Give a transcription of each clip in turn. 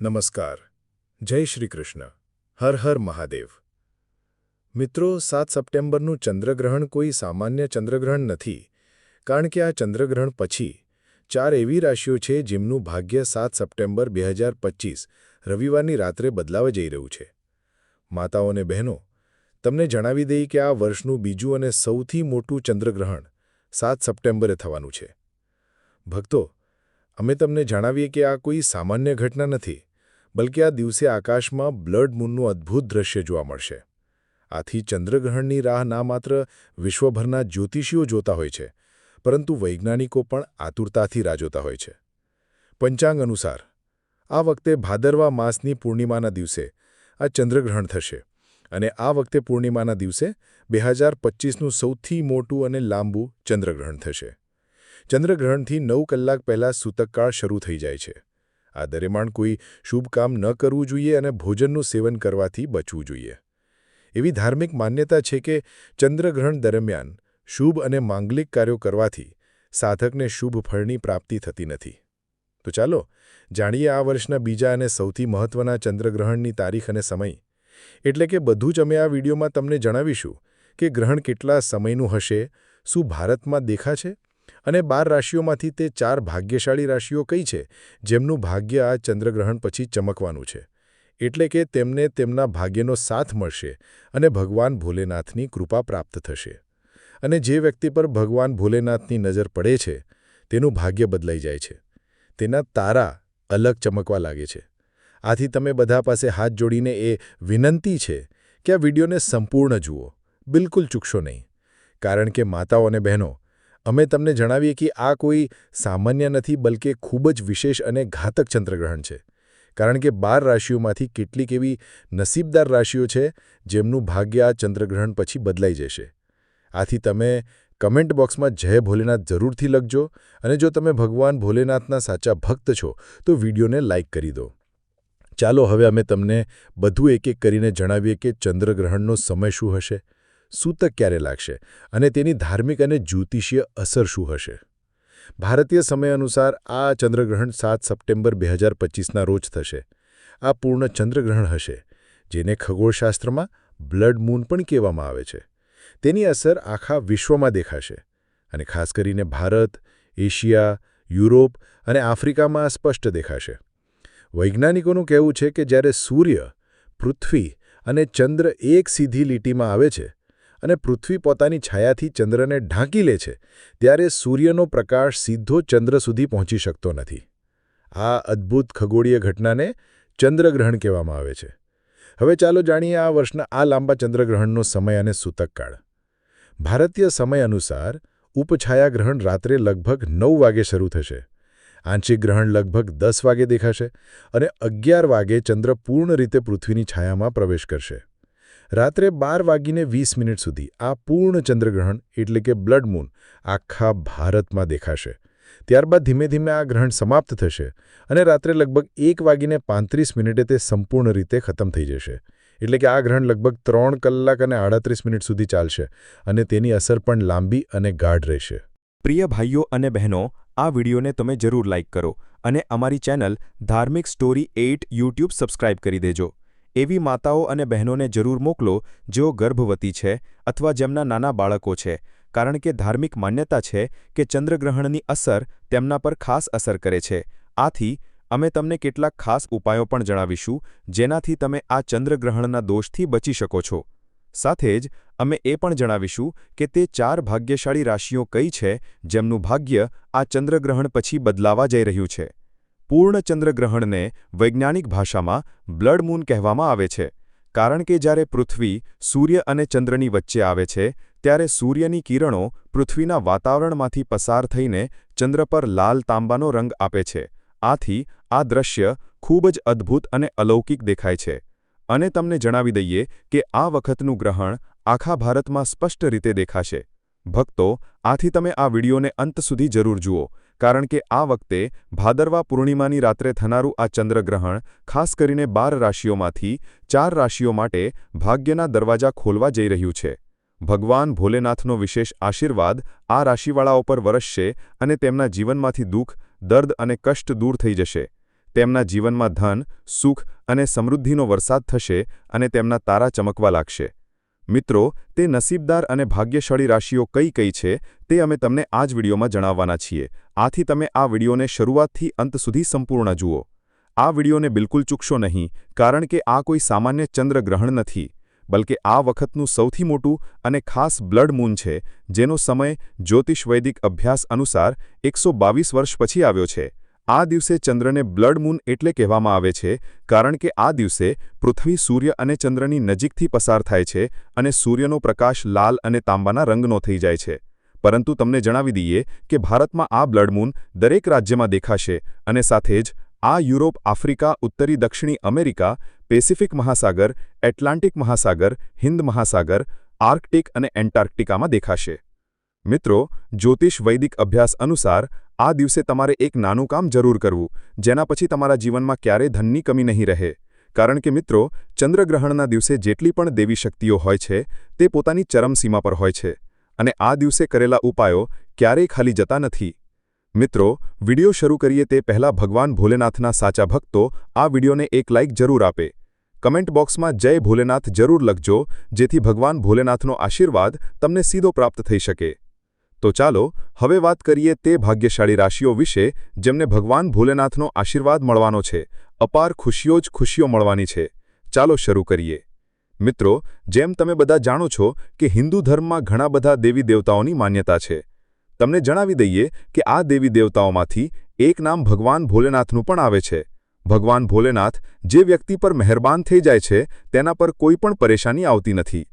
નમસ્કાર. જય શ્રી કૃષ્ણ. હર હર મહાદેવ. મિત્રો, સાત સપ્ટેમ્બરનું ચંદ્રગ્રહણ કોઈ સામાન્ય ચંદ્રગ્રહણ નથી, કારણ કે આ ચંદ્રગ્રહણ પછી ચાર એવી રાશિઓ છે જેમનું ભાગ્ય સાત સપ્ટેમ્બર બે હજાર પચીસ, રવિવારની રાત્રે બદલાવા જઈ રહ્યું છે. માતાઓ અને બહેનો, તમને જણાવી દઈએ કે આ વર્ષનું બીજું અને સૌથી મોટું ચંદ્રગ્રહણ સાત સપ્ટેમ્બરે થવાનું છે. ભક્તો, અમે તમને જણાવીએ કે આ કોઈ સામાન્ય ઘટના નથી બલકે આ દિવસે આકાશમાં બ્લડ મૂનનું અદ્ભુત દ્રશ્ય જોવા મળશે. આથી ચંદ્રગ્રહણની રાહ ના માત્ર વિશ્વભરના જ્યોતિષીઓ જોતા હોય છે, પરંતુ વૈજ્ઞાનિકો પણ આતુરતાથી રાહ જોતા હોય છે. પંચાંગ અનુસાર, આ વખતે ભાદરવા માસની પૂર્ણિમાના દિવસે આ ચંદ્રગ્રહણ થશે અને આ વખતે પૂર્ણિમાના દિવસે બે હજાર પચીસનું સૌથી મોટું અને લાંબુ ચંદ્રગ્રહણ થશે. ચંદ્રગ્રહણથી નવ કલાક પહેલાં સૂતકકાળ શરૂ થઈ જાય છે. આ દરમિયાન કોઈ શુભ કામ ન કરવું જોઈએ અને ભોજનનું સેવન કરવાથી બચવું જોઈએ. એવી ધાર્મિક માન્યતા છે કે ચંદ્રગ્રહણ દરમિયાન શુભ અને માંગલિક કાર્યો કરવાથી સાધકને શુભ ફળની પ્રાપ્તિ થતી નથી. તો ચાલો જાણીએ આ વર્ષના બીજા અને સૌથી મહત્વના ચંદ્રગ્રહણની તારીખ અને સમય. એટલે કે બધું જ અમે આ વિડીયોમાં તમને જણાવીશું કે ગ્રહણ કેટલા સમયનું હશે, શું ભારતમાં દેખાશે? અને બાર રાશિઓમાંથી તે ચાર ભાગ્યશાળી રાશિઓ કઈ છે? જેમનું ભાગ્ય આ ચંદ્રગ્રહણ પછી ચમકવાનું છે. એટલે કે તેમને તેમના ભાગ્યનો સાથ મળશે અને ભગવાન ભોલેનાથની કૃપા પ્રાપ્ત થશે. અને જે વ્યક્તિ પર ભગવાન ભોલેનાથની નજર પડે છે, તેનું ભાગ્ય બદલાઈ જાય છે. તેના તારા અલગ ચમકવા લાગે છે. આથી તમે બધા પાસે હાથ જોડીને એ વિનંતી છે કે આ વિડીયોને સંપૂર્ણ જુઓ. બિલકુલ ચૂકશો નહીં. કારણ કે માતાઓ અને બહેનો અમે તમને જણાવીએ કે આ કોઈ સામાન્ય નથી, બલકે ખૂબ જ વિશેષ અને ઘાતક ચંદ્રગ્રહણ છે. કારણ કે બાર રાશિઓમાંથી કેટલીક એવી નસીબદાર રાશિઓ છે, જેમનું ભાગ્ય આ ચંદ્રગ્રહણ પછી બદલાઈ જશે. આથી તમે કમેન્ટ બોક્સમાં જય ભોલેનાથ જરૂરથી લખજો અને જો તમે ભગવાન ભોલેનાથના સાચા ભક્ત છો, તો વિડીયોને લાઇક કરી દો. ચાલો હવે અમે તમને બધું એક એક કરીને જણાવીએ કે ચંદ્રગ્રહણનો સમય શું હશે. સૂતક ક્યારે લાગશે અને તેની ધાર્મિક અને જ્યોતિષીય અસર શું હશે? ભારતીય સમય અનુસાર આ ચંદ્રગ્રહણ સાત સપ્ટેમ્બર બે હજાર પચીસના રોજ થશે. આ પૂર્ણ ચંદ્રગ્રહણ હશે, જેને ખગોળશાસ્ત્રમાં બ્લડ મૂન પણ કહેવામાં આવે છે. તેની અસર આખા વિશ્વમાં દેખાશે અને ખાસ કરીને ભારત, એશિયા, યુરોપ અને આફ્રિકામાં સ્પષ્ટ દેખાશે. વૈજ્ઞાનિકોનું કહેવું છે કે જ્યારે સૂર્ય પૃથ્વી અને ચંદ્ર એક સીધી લીટીમાં આવે છે અને પૃથ્વી પોતાની છાયાથી ચંદ્રને ઢાંકી લે છે, ત્યારે સૂર્યનો પ્રકાશ સીધો ચંદ્ર સુધી પહોંચી શકતો નથી. આ અદ્ભુત ખગોળીય ઘટનાને ચંદ્રગ્રહણ કહેવામાં આવે છે. હવે ચાલો જાણીએ આ વર્ષના આ લાંબા ચંદ્રગ્રહણનો સમય અને સૂતકકાળ. ભારતીય સમય અનુસાર, ઉપછાયાગ્રહણ રાત્રે લગભગ નવ વાગે શરૂ થશે. આંશિક ગ્રહણ લગભગ દસ વાગે દેખાશે અને અગિયાર વાગે ચંદ્ર પૂર્ણ રીતે પૃથ્વીની છાયામાં પ્રવેશ કરશે. રાત્રે બાર વાગીને વીસ મિનિટ સુધી આ પૂર્ણ ચંદ્રગ્રહણ, એટલે કે બ્લડ મૂન, આખા ભારતમાં દેખાશે. ત્યારબાદ ધીમે ધીમે આ ગ્રહણ સમાપ્ત થશે અને રાત્રે લગભગ એક વાગીને પાંત્રીસ મિનિટે તે સંપૂર્ણ રીતે ખતમ થઈ જશે. એટલે કે આ ગ્રહણ લગભગ ત્રણ કલાક અને આડત્રીસ મિનિટ સુધી ચાલશે અને તેની અસર પણ લાંબી અને ગાઢ રહેશે. પ્રિય ભાઈઓ અને બહેનો, આ વિડીયોને તમે જરૂર લાઇક કરો અને અમારી ચેનલ ધાર્મિક સ્ટોરી એઇટ યુટ્યુબ સબસ્ક્રાઇબ કરી દેજો. એવી માતાઓ અને બહેનોને જરૂર મોકલો, જેઓ ગર્ભવતી છે અથવા જેમના નાના બાળકો છે, કારણ કે ધાર્મિક માન્યતા છે કે ચંદ્રગ્રહણની અસર તેમના પર ખાસ અસર કરે છે. આથી, અમે તમને કેટલાક ખાસ ઉપાયો પણ જણાવીશું, જેનાથી તમે આ ચંદ્રગ્રહણના દોષથી બચી શકો છો. સાથે જ, અમે એ પણ જણાવીશું કે તે ચાર ભાગ્યશાળી રાશિઓ કઈ છે, જેમનું ભાગ્ય આ ચંદ્રગ્રહણ પછી બદલાવા જઈ રહ્યું છે. પૂર્ણ ચંદ્રગ્રહણને વૈજ્ઞાનિક ભાષામાં બ્લડ મૂન કહેવામાં આવે છે, કારણ કે જ્યારે પૃથ્વી, સૂર્ય અને ચંદ્રની વચ્ચે આવે છે, ત્યારે સૂર્યની કિરણો પૃથ્વીના વાતાવરણમાંથી પસાર થઈને ચંદ્ર પર લાલ તાંબાનો રંગ આપે છે. આથી આ દ્રશ્ય ખૂબ જ અદ્ભુત અને અલૌકિક દેખાય છે. અને તમને જણાવી દઈએ કે આ વખતનું ગ્રહણ આખા ભારતમાં સ્પષ્ટ રીતે દેખાશે. ભક્તો, આથી તમે આ વિડીયોને અંત સુધી જરૂર જુઓ. કારણ કે આ વખતે ભાદરવા પૂર્ણિમાની રાત્રે થનારું આ ચંદ્રગ્રહણ, ખાસ કરીને બાર રાશિઓમાંથી ચાર રાશિઓ માટે ભાગ્યના દરવાજા ખોલવા જઈ રહ્યું છે. ભગવાન ભોલેનાથનો વિશેષ આશીર્વાદ આ રાશિવાળાઓ પર વરસશે અને તેમના જીવનમાંથી દુઃખ, દર્દ અને કષ્ટ દૂર થઈ જશે. તેમના જીવનમાં ધન, સુખ અને સમૃદ્ધિનો વરસાદ થશે અને તેમના તારા ચમકવા લાગશે. મિત્રો, તે નસીબદાર અને ભાગ્યશાળી રાશિઓ કઈ કઈ છે, તે અમે તમને આ જ વિડીયોમાં જણાવવાના છીએ. આથી તમે આ વિડીયોને શરૂઆતથી અંત સુધી સંપૂર્ણ જુઓ. આ વિડીયોને બિલકુલ ચૂકશો નહીં, કારણ કે આ કોઈ સામાન્ય ચંદ્રગ્રહણ નથી, બલકે આ વખતનું સૌથી મોટું અને ખાસ બ્લડ મૂન છે, જેનો સમય જ્યોતિષ વૈદિક અભ્યાસ અનુસાર એકસો વર્ષ પછી આવ્યો છે. આ દિવસે ચંદ્રને બ્લડ મૂન એટલે કહેવામાં આવે છે, કારણ કે આ દિવસે પૃથ્વી સૂર્ય અને ચંદ્રની નજીકથી પસાર થાય છે અને સૂર્યનો પ્રકાશ લાલ અને તાંબાના રંગનો થઈ જાય છે. પરંતુ તમને જણાવી દઈએ કે ભારતમાં આ બ્લડ મૂન દરેક રાજ્યમાં દેખાશે અને સાથે જ આ યુરોપ, આફ્રિકા, ઉત્તરી, દક્ષિણી અમેરિકા, પેસિફિક મહાસાગર, એટલાન્ટિક મહાસાગર, હિન્દ મહાસાગર, આર્કટિક અને એન્ટાર્કટિકામાં દેખાશે. મિત્રો, જ્યોતિષ વૈદિક અભ્યાસ અનુસાર આ દિવસે તમારે એક નાનું કામ જરૂર કરવું, જેના પછી તમારા જીવનમાં ક્યારેય ધનની કમી નહીં રહે. કારણ કે મિત્રો, ચંદ્રગ્રહણના દિવસે જેટલી પણ દેવી શક્તિઓ હોય છે, તે પોતાની ચરમસીમા પર હોય છે. અને આ દિવસે કરેલા ઉપાયો ક્યારેય ખાલી જતા નથી. મિત્રો, વિડિયો શરૂ કરીએ તે પહેલાં ભગવાન ભોલેનાથના સાચા ભક્તો આ વિડિયોને એક લાઇક જરૂર આપે. કમેન્ટ બોક્સમાં જય ભોલેનાથ જરૂર લખજો, જેથી ભગવાન ભોલેનાથનો આશીર્વાદ તમને સીધો પ્રાપ્ત થઈ શકે. તો ચાલો, હવે વાત કરીએ તે ભાગ્યશાળી રાશિઓ વિશે, જેમને ભગવાન ભોલેનાથનો આશીર્વાદ મળવાનો છે. અપાર ખુશીઓ જ ખુશીઓ મળવાની છે. ચાલો શરૂ કરીએ. મિત્રો, જેમ તમે બધા જાણો છો કે હિન્દુ ધર્મમાં ઘણા બધા દેવી દેવતાઓની માન્યતા છે. તમને જણાવી દઈએ કે આ દેવી દેવતાઓમાંથી એક નામ ભગવાન ભોલેનાથનું પણ આવે છે. ભગવાન ભોલેનાથ જે વ્યક્તિ પર મહેરબાન થઈ જાય છે, તેના પર કોઈ પણ પરેશાની આવતી નથી.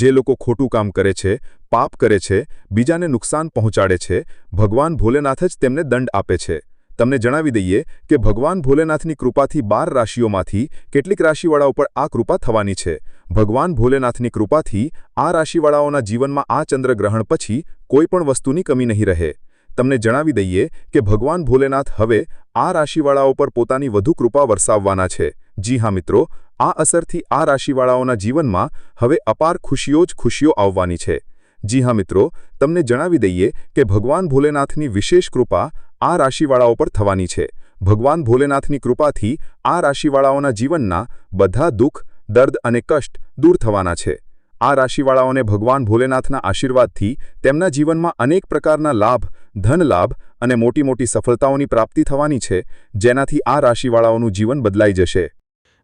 જે લોકો ખોટું કામ કરે છે, પાપ કરે છે, બીજાને નુકસાન પહોંચાડે છે, ભગવાન ભોલેનાથ જ તેમને દંડ આપે છે. તમને જણાવી દઈએ કે ભગવાન ભોલેનાથની કૃપાથી બાર રાશિઓમાંથી કેટલીક રાશિવાળાઓ પર આ કૃપા થવાની છે. ભગવાન ભોલેનાથની કૃપાથી આ રાશિવાળાઓના જીવનમાં આ ચંદ્રગ્રહણ પછી કોઈ પણ વસ્તુની કમી નહીં રહે. તમને જણાવી દઈએ કે ભગવાન ભોલેનાથ હવે આ રાશિવાળાઓ પર પોતાની વધુ કૃપા વરસાવવાના છે. જી હા મિત્રો આ અસરથી આ રાશિવાળાઓના જીવનમાં હવે અપાર ખુશીઓ જ ખુશીઓ આવવાની છે. જી હા મિત્રો, તમને જણાવી દઈએ કે ભગવાન ભોલેનાથની વિશેષ કૃપા આ રાશિવાળાઓ પર થવાની છે. ભગવાન ભોલેનાથની કૃપાથી આ રાશિવાળાઓના જીવનના બધા દુઃખ, દર્દ અને કષ્ટ દૂર થવાના છે. આ રાશિવાળાઓને ભગવાન ભોલેનાથના આશીર્વાદથી તેમના જીવનમાં અનેક પ્રકારના લાભ ધન લાભ અને મોટી મોટી સફળતાઓની પ્રાપ્તિ થવાની છે, જેનાથી આ રાશિવાળાઓનું જીવન બદલાઈ જશે.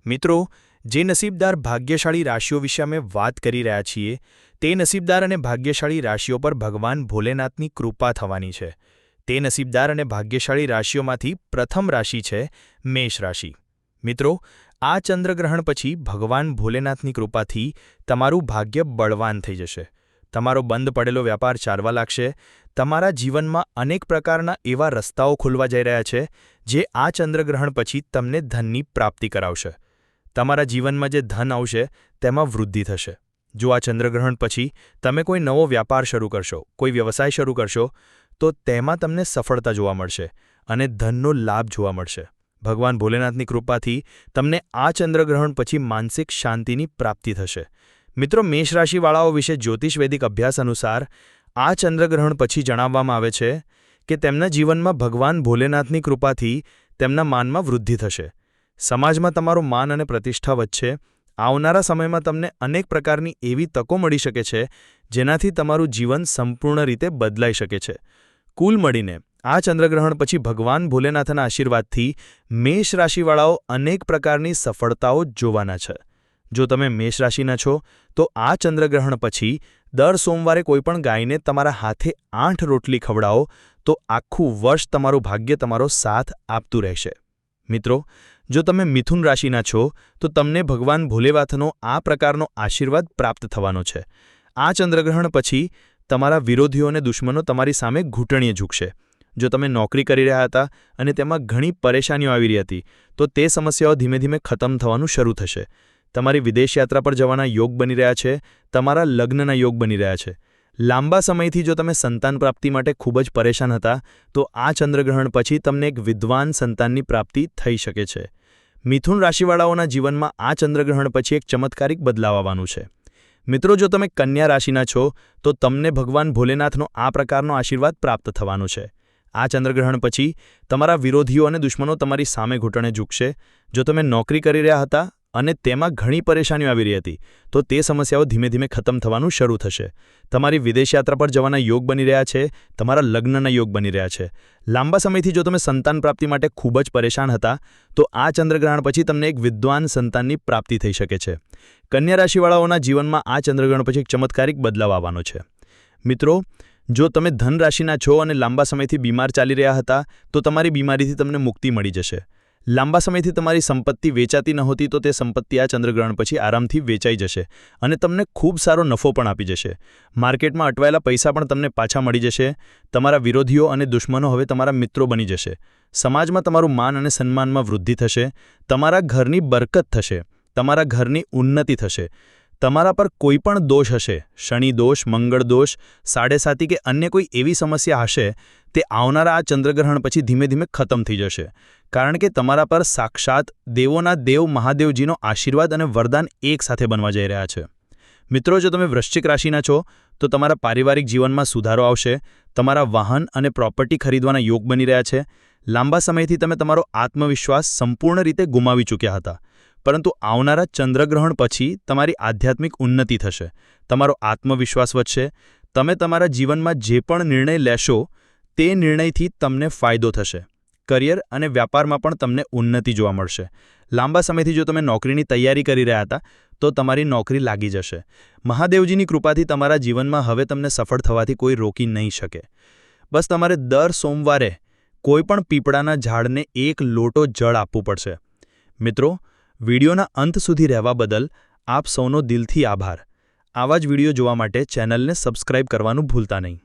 મિત્રો, જે નસીબદાર ભાગ્યશાળી રાશિઓ વિશે અમે વાત કરી રહ્યા છીએ, તે નસીબદાર અને ભાગ્યશાળી રાશિઓ પર ભગવાન ભોલેનાથની કૃપા થવાની છે. તે નસીબદાર અને ભાગ્યશાળી રાશિઓમાંથી પ્રથમ રાશિ છે મેષ રાશિ. મિત્રો, આ ચંદ્રગ્રહણ પછી ભગવાન ભોલેનાથની કૃપાથી તમારું ભાગ્ય બળવાન થઈ જશે. તમારો બંધ પડેલો વ્યાપાર ચાલવા લાગશે. તમારા જીવનમાં અનેક પ્રકારના એવા રસ્તાઓ ખુલવા જઈ રહ્યા છે, જે આ ચંદ્રગ્રહણ પછી તમને ધનની પ્રાપ્તિ કરાવશે. તમારા જીવનમાં જે ધન આવશે, તેમાં વૃદ્ધિ થશે. જો આ ચંદ્રગ્રહણ પછી તમે કોઈ નવો વ્યાપાર શરૂ કરશો, કોઈ વ્યવસાય શરૂ કરશો, તો તેમાં તમને સફળતા જોવા મળશે અને ધનનો લાભ જોવા મળશે. ભગવાન ભોલેનાથની કૃપાથી તમને આ ચંદ્રગ્રહણ પછી માનસિક શાંતિની પ્રાપ્તિ થશે. મિત્રો, મેષ રાશિવાળાઓ વિશે જ્યોતિષ વૈદિક અભ્યાસ અનુસાર આ ચંદ્રગ્રહણ પછી જણાવવામાં આવે છે કે તેમના જીવનમાં ભગવાન ભોલેનાથની કૃપાથી તેમના માનમાં વૃદ્ધિ થશે. સમાજમાં તમારું માન અને પ્રતિષ્ઠા વધશે. આવનારા સમયમાં તમને અનેક પ્રકારની એવી તકો મળી શકે છે, જેનાથી તમારું જીવન સંપૂર્ણ રીતે બદલાઈ શકે છે. કુલ મળીને, આ ચંદ્રગ્રહણ પછી ભગવાન ભોલેનાથના આશીર્વાદથી મેષ રાશિવાળાઓ અનેક પ્રકારની સફળતાઓ જોવાના છે. જો તમે મેષ રાશિના છો, તો આ ચંદ્રગ્રહણ પછી દર સોમવારે કોઈપણ ગાયને તમારા હાથે આઠ રોટલી ખવડાવો, તો આખું વર્ષ તમારું ભાગ્ય તમારો સાથ આપતું રહેશે. મિત્રો જો તમે મિથુન રાશિના છો, તો તમને ભગવાન ભોલેવાથનો આ પ્રકારનો આશીર્વાદ પ્રાપ્ત થવાનો છે. આ ચંદ્રગ્રહણ પછી તમારા વિરોધીઓ અને દુશ્મનો તમારી સામે ઘૂંટણીએ ઝૂકશે. જો તમે નોકરી કરી રહ્યા હતા અને તેમાં ઘણી પરેશાનીઓ આવી રહી હતી, તો તે સમસ્યાઓ ધીમે ધીમે ખતમ થવાનું શરૂ થશે. તમારી વિદેશ યાત્રા પર જવાના યોગ બની રહ્યા છે, તમારા લગ્નના યોગ બની રહ્યા છે. લાંબા સમયથી જો તમે સંતાન પ્રાપ્તિ માટે ખૂબ જ પરેશાન હતા, તો આ ચંદ્રગ્રહણ પછી તમને એક વિદ્વાન સંતાનની પ્રાપ્તિ થઈ શકે છે. મિથુન રાશિવાળાઓના જીવનમાં આ ચંદ્રગ્રહણ પછી એક ચમત્કારિક બદલાવ આવવાનું છે. મિત્રો, જો તમે કન્યા રાશિના છો, તો તમને ભગવાન ભોલેનાથનો આ પ્રકારનો આશીર્વાદ પ્રાપ્ત થવાનો છે. આ ચંદ્રગ્રહણ પછી તમારા વિરોધીઓ અને દુશ્મનો તમારી સામે ઘૂંટણે ઝૂકશે. જો તમે નોકરી કરી રહ્યા હતા અને તેમાં ઘણી પરેશાનીઓ આવી રહી હતી. તો તે સમસ્યાઓ ધીમે ધીમે ખતમ થવાનું શરૂ થશે. તમારી વિદેશ યાત્રા પર જવાના યોગ બની રહ્યા છે, તમારા લગ્નના યોગ બની રહ્યા છે. લાંબા સમયથી જો તમે સંતાન પ્રાપ્તિ માટે ખૂબ જ પરેશાન હતા, તો આ ચંદ્રગ્રહણ પછી તમને એક વિદ્વાન સંતાનની પ્રાપ્તિ થઈ શકે છે. કન્યા રાશિવાળાઓના જીવનમાં આ ચંદ્રગ્રહણ પછી ચમત્કારિક બદલાવ આવવાનો છે. મિત્રો, જો તમે ધન રાશિના છો અને લાંબા સમયથી બીમાર ચાલી રહ્યા હતા, તો તમારી બીમારીથી તમને મુક્તિ મળી જશે. લાંબા સમયથી તમારી સંપત્તિ વેચાતી નહોતી તો તે સંપત્તિ આ ચંદ્રગ્રહણ પછી આરામથી વેચાઈ જશે અને તમને ખૂબ સારો નફો પણ આપી જશે. માર્કેટમાં અટવાયેલા પૈસા પણ તમને પાછા મળી જશે. તમારા વિરોધીઓ અને દુશ્મનો હવે તમારા મિત્રો બની જશે. સમાજમાં તમારું માન અને સન્માનમાં વૃદ્ધિ થશે. તમારા ઘરની બરકત થશે. તમારા ઘરની ઉન્નતિ થશે. તમારા પર કોઈ પણ દોષ હશે, શનિ દોષ, મંગળ દોષ સાડેસાતી કે અન્ય કોઈ એવી સમસ્યા હશે, તે આવનારા આ ચંદ્રગ્રહણ પછી ધીમે ધીમે ખતમ થઈ જશે. કારણ કે તમારા પર સાક્ષાત દેવોના દેવ મહાદેવજીનો આશીર્વાદ અને વરદાન એક સાથે બનવા જઈ રહ્યા છે. મિત્રો, જો તમે વૃશ્ચિક રાશિના છો, તો તમારા પારિવારિક જીવનમાં સુધારો આવશે, તમારા વાહન અને પ્રોપર્ટી ખરીદવાના યોગ બની રહ્યા છે. લાંબા સમયથી તમે તમારો આત્મવિશ્વાસ સંપૂર્ણ રીતે ગુમાવી ચૂક્યા હતા. પરંતુ આવનારા ચંદ્રગ્રહણ પછી તમારી આધ્યાત્મિક ઉન્નતિ થશે. તમારો આત્મવિશ્વાસ વધશે. તમે તમારા જીવનમાં જે પણ નિર્ણય લેશો, તે નિર્ણયથી તમને ફાયદો થશે. કરિયર અને વ્યાપારમાં પણ તમને ઉન્નતિ જોવા મળશે. લાંબા સમયથી જો તમે નોકરીની તૈયારી કરી રહ્યા હતા, તો તમારી નોકરી લાગી જશે. મહાદેવજીની કૃપાથી તમારા જીવનમાં હવે તમને સફળ થવાથી કોઈ રોકી નહીં શકે. બસ તમારે દર સોમવારે કોઈપણ પીપળાના ઝાડને એક લોટો જળ આપવું પડશે. મિત્રો વિડીયોના અંત સુધી રહેવા બદલ આપ સૌનો દિલથી આભાર. આવા જ વીડિયો જોવા માટે ચેનલને સબસ્ક્રાઇબ કરવાનું ભૂલતા નહીં.